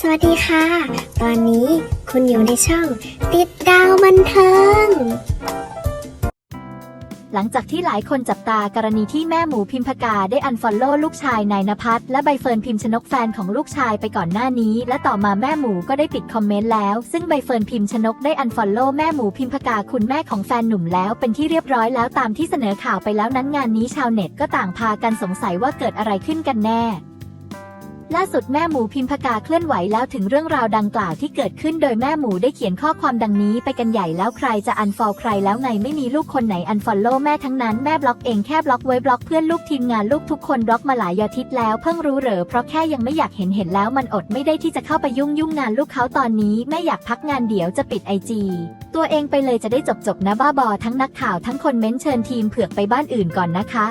สวัสดีค่ะ ตอนนี้คุณอยู่ในช่อง ติดดาวบันเทิง หลังจากที่หลายคนจับตากรณีที่แม่หมูพิมพกาได้อันฟอลโล่ลูกชายนายนภัสและใบเฟิร์นพิมพ์ชนกแฟนของลูกชายไปก่อนหน้านี้ และต่อมาแม่หมูก็ได้ปิดคอมเมนต์แล้ว ซึ่งใบเฟิร์นพิมพ์ชนกได้อันฟอลโล่แม่หมูพิมพกาคุณแม่ของแฟนหนุ่มแล้วเป็นที่เรียบร้อยแล้วตามที่เสนอข่าวไปแล้วนั้นงานนี้ชาวเน็ตก็ต่างพากันสงสัยว่าเกิดอะไรขึ้นกันแน่ ล่าสุดแม่หมูพิมพกาเคลื่อนไหวแล้วถึงเรื่องราวดังกล่าวที่เกิดขึ้นโดยแม่หมูได้เขียนข้อความดังนี้ไปกันใหญ่แล้วใครจะอันฟอลใครแล้วไงไม่มีลูกคนไหนอันฟอลโล่แม่ทั้งนั้นแม่บล็อกเองแค่บล็อกไว้บล็อกเพื่อนลูกทีมงานลูกทุกคนบล็อกมาหลายยอทิตแล้วเพิ่งรู้เหรอเพราะแค่ยังไม่อยากเห็นเห็นแล้วมันอดไม่ได้ที่จะเข้าไปยุ่งยุ่งงานลูกเขาตอนนี้แม่อยากพักงานเดี๋ยวจะปิดไอจีตัวเองไปเลยจะได้จบจบนะบ้าบอทั้งนักข่าวทั้งคนเม้นเชิญทีมเผือกไปบ้านอื่นก่อนนะคะ